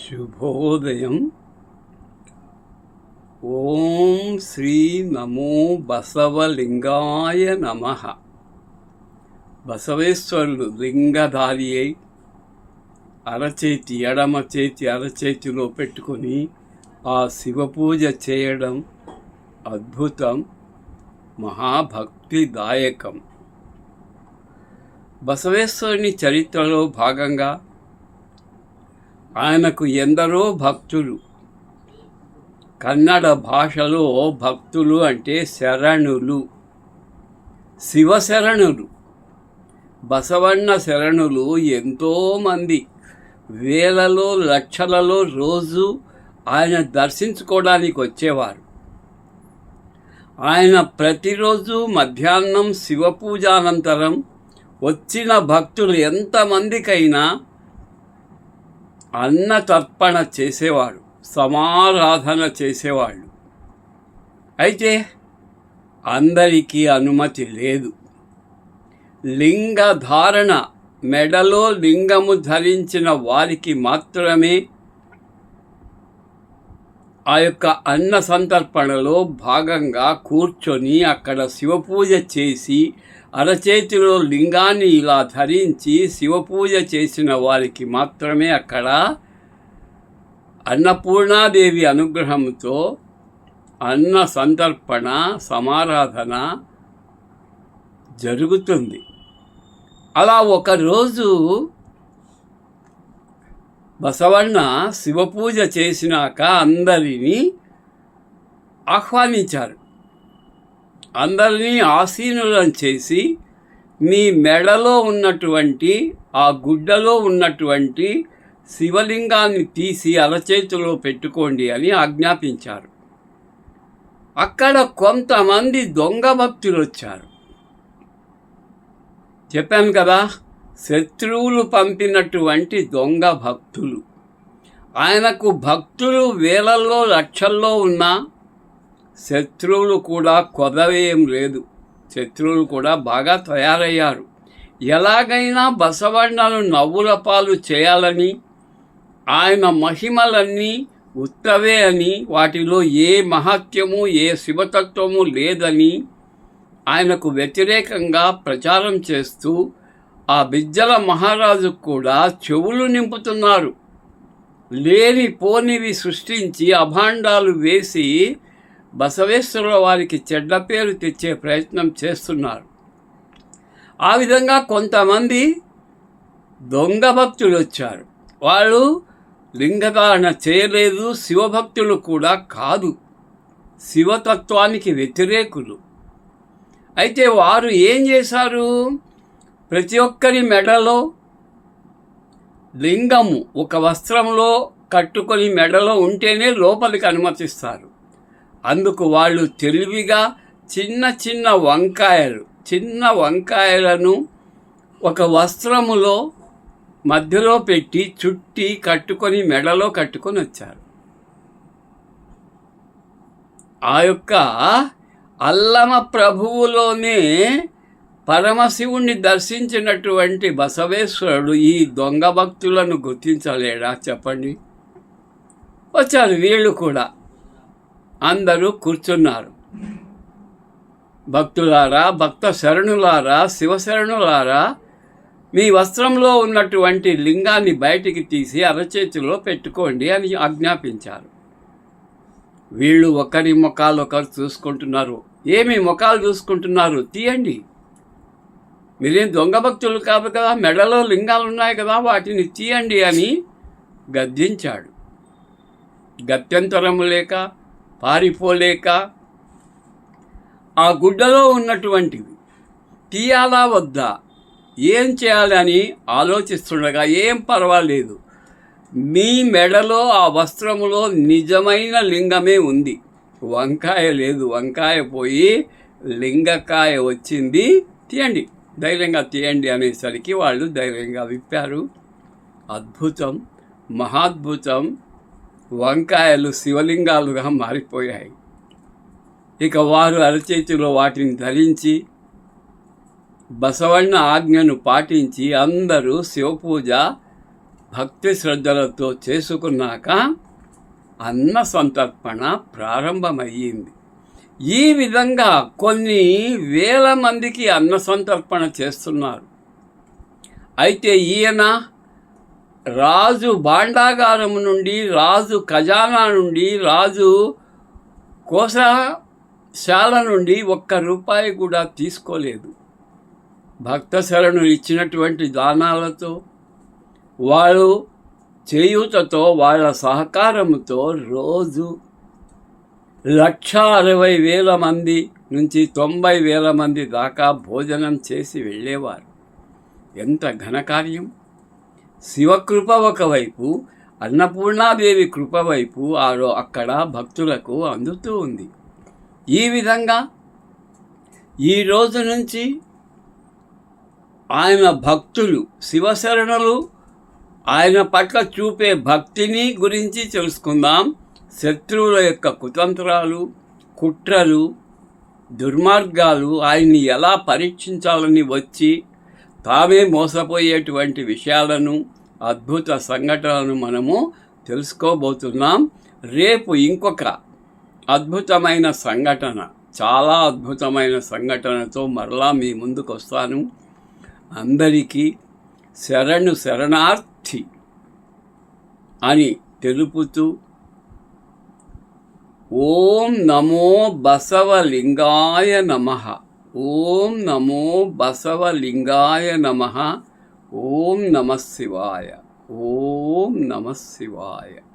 శుభోదయం. ఓం శ్రీ నమో బసవలింగాయ నమ. బసవేశ్వరుడు లింగధారి అయి అరచేతి ఎడమ చేతి అరచేతిలో పెట్టుకొని ఆ శివ పూజ చేయడం అద్భుతం మహాభక్తిదాయకం. బసవేశ్వరుని చరిత్రలో భాగంగా ఆయనకు ఎందరో భక్తులు. కన్నడ భాషలో భక్తులు అంటే శరణులు. శివశరణులు. బసవన్న శరణులు ఎంతోమంది. వేలలో లక్షలలో రోజు ఆయన దర్శించుకోవడానికి వచ్చేవారు. ఆయన ప్రతిరోజు మధ్యాహ్నం శివపూజానంతరం వచ్చిన భక్తులు ఎంతమందికైనా అన్నతర్పణ చేసేవాడు సమారాధన చేసేవాళ్ళు. అయితే అందరికీ అనుమతి లేదు. లింగ ధారణ మెడలో లింగము ధరించిన వారికి మాత్రమే ఆ యొక్క అన్న సంతర్పణలో భాగంగా కూర్చొని అక్కడ శివపూజ చేసి అరచేతిలో లింగాన్ని ఇలా ధరించి శివపూజ చేసిన వారికి మాత్రమే అక్కడ అన్నపూర్ణాదేవి అనుగ్రహంతో అన్న సంతర్పణ సమారాధన జరుగుతుంది. అలా ఒకరోజు బసవన్న శివపూజ చేసినాక అందరినీ ఆహ్వానించారు. అందరినీ ఆసీనులను చేసి మీ మెడలో ఉన్నటువంటి ఆ గుడ్డలో ఉన్నటువంటి శివలింగాన్ని తీసి అరచేతిలో పెట్టుకోండి అని ఆజ్ఞాపించారు. అక్కడ కొంతమంది దొంగ భక్తులు వచ్చారు చెప్పాను కదా శత్రువులు పంపినటువంటి దొంగ భక్తులు. ఆయనకు భక్తులు వేలల్లో లక్షల్లో ఉన్నా శత్రువులు కూడా కొదవేం లేదు. శత్రువులు కూడా బాగా తయారయ్యారు. ఎలాగైనా బసవಣ್ಣను నవ్వుల పాలు చేయాలని ఆయన మహిమలన్నీ ఉత్తవే అని వాటిలో ఏ మహత్యము ఏ శివతత్వము లేదని ఆయనకు వ్యతిరేకంగా ప్రచారం చేస్తూ ఆ బిజ్జల మహారాజు కూడా చెవులు నింపుతున్నారు. లేని పోనివి సృష్టించి అభాండాలు వేసి బసవేశ్వరుల వారికి చెడ్డ పేరు తెచ్చే ప్రయత్నం చేస్తున్నారు. ఆ విధంగా కొంతమంది దొంగ భక్తులు వచ్చారు. వాళ్ళు లింగధారణ చేయలేదు శివభక్తులు కూడా కాదు. శివతత్వానికి వ్యతిరేకులు. అయితే వారు ఏం చేశారు? ప్రతి ఒక్కరి మెడలో లింగము ఒక వస్త్రంలో కట్టుకొని మెడలో ఉంటేనే లోపలికి అనుమతిస్తారు. అందుకు వాళ్ళు తెలివిగా చిన్న చిన్న వంకాయలు చిన్న వంకాయలను ఒక వస్త్రములో మధ్యలో పెట్టి చుట్టి కట్టుకొని మెడలో కట్టుకొని వచ్చారు. ఆ యొక్క అల్లమ ప్రభువులోనే పరమశివుణ్ణి దర్శించినటువంటి బసవేశ్వరుడు ఈ దొంగ భక్తులను గుర్తించలేడా చెప్పండి? వచ్చారు వీళ్ళు కూడా. అందరూ కూర్చున్నారు. భక్తులారా భక్త శరణులారా శివశరణులారా మీ వస్త్రంలో ఉన్నటువంటి లింగాన్ని బయటికి తీసి అరచేతిలో పెట్టుకోండి అని ఆజ్ఞాపించారు. వీళ్ళు ఒకరి ముఖాలు ఒకరు చూసుకుంటున్నారు. ఏమి ముఖాలు చూసుకుంటున్నారు? తీయండి. మీరేం దొంగ భక్తులు కాదు కదా? మెడలో లింగాలు ఉన్నాయి కదా? వాటిని తీయండి అని గద్దించాడు. గత్యంతరము లేక పారిపోలేక ఆ గుడ్డలో ఉన్నటువంటివి తీయాలా వద్దా? ఏం చేయాలని ఆలోచిస్తుండగా ఏం పర్వాలేదు. మీ మెడలో ఆ వస్త్రములో నిజమైన లింగమే ఉంది. వంకాయ లేదు. వంకాయ పోయి లింగకాయ వచ్చింది. తీయండి. ధైర్యంగా తీయండి అనేసరికి వాళ్ళు ధైర్యంగా విప్పారు. అద్భుతం. మహాద్భుతం. వంకాయలు శివలింగాలుగా మారిపోయాయి. ఇక వారు అరచేతిలో వాటిని ధరించి బసవన్న ఆజ్ఞను పాటించి అందరూ శివపూజ భక్తి శ్రద్ధలతో చేసుకున్నాక అన్న సంతర్పణ ప్రారంభమయ్యింది. ఈ విధంగా కొన్ని వేల మందికి అన్న సంతర్పణ చేస్తున్నారు. అయితే ఈయన రాజు భాండాగారం నుండి రాజు ఖజానా నుండి రాజు కోశశాల నుండి ఒక్క రూపాయి కూడా తీసుకోలేదు. భక్త శరణులు ఇచ్చినటువంటి దానాలతో వాళ్ళు చేయూతతో వాళ్ళ సహకారంతో రోజు లక్ష అరవై వేల మంది నుంచి తొంభై వేల మంది దాకా భోజనం చేసి వెళ్ళేవారు. ఎంత ఘనకార్యం! శివకృప ఒకవైపు అన్నపూర్ణాదేవి కృప వైపు ఆరో అక్కడ భక్తులకు అందుతూ ఉంది. ఈ విధంగా ఈ రోజు నుంచి ఆయన భక్తులు శివశరణులు ఆయన పట్ల చూపే భక్తిని గురించి తెలుసుకుందాం. శత్రువుల యొక్క కుతంత్రాలు కుట్రలు దుర్మార్గాలు ఆయన్ని ఎలా పరీక్షించాలని వచ్చి తామే మోసపోయేటువంటి విషయాలను అద్భుత సంఘటనలను మనము తెలుసుకోబోతున్నాం. రేపు ఇంకొక అద్భుతమైన సంఘటన చాలా అద్భుతమైన సంఘటనతో మరలా మీ ముందుకు వస్తాను అందరికీ శరణు శరణార్థి అని తెలుపుతూ ఓం నమో బసవలింగాయ నమ. ఓం నమో బసవలింగాయ నమ. ఓం నమ శివాయ. ఓం నమ శివాయ.